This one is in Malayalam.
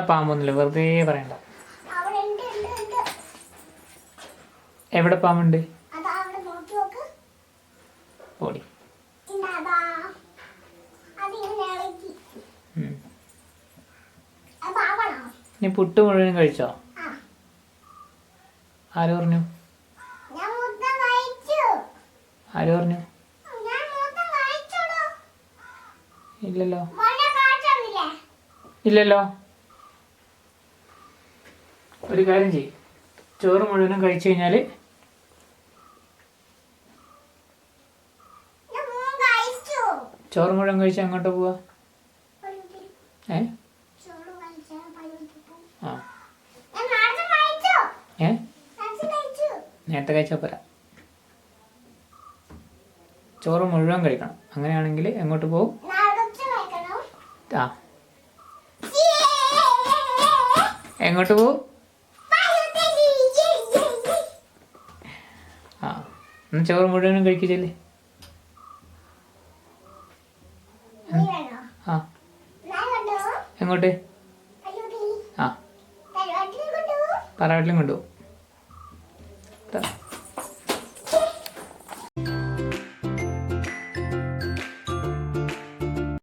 പാമ്പൊന്നുമില്ല. വെറുതെ പറയണ്ട. എവിടെ പാമ്പുണ്ട്? ഓടി. നീ പുട്ട് മുഴുവൻ കഴിച്ചോ? ആര് പറഞ്ഞു? ആര് പറഞ്ഞു? ഇല്ലല്ലോ. ഇല്ലല്ലോ. ഒരു കാര്യം ചെയ്യും. ചോറ് മുഴുവനും കഴിച്ചു കഴിഞ്ഞാൽ ചോറ് മുഴുവൻ കഴിച്ച് അങ്ങോട്ട് പോവാ? ഏ? ആ. ഏ? നേരത്തെ കഴിച്ചു. നേരത്തെ കഴിച്ചാൽ പോരാ. ചോറ് മുഴുവൻ കഴിക്കണം. അങ്ങനെയാണെങ്കിൽ എങ്ങോട്ട് പോകും ആ. എങ്ങോട്ട് പോകും ആ എന്നാ ചോറ് മുഴുവനും കഴിക്കില്ലേ ആ. എങ്ങോട്ട്? ആ. തറവാട്ടിലും കൊണ്ടുപോകും.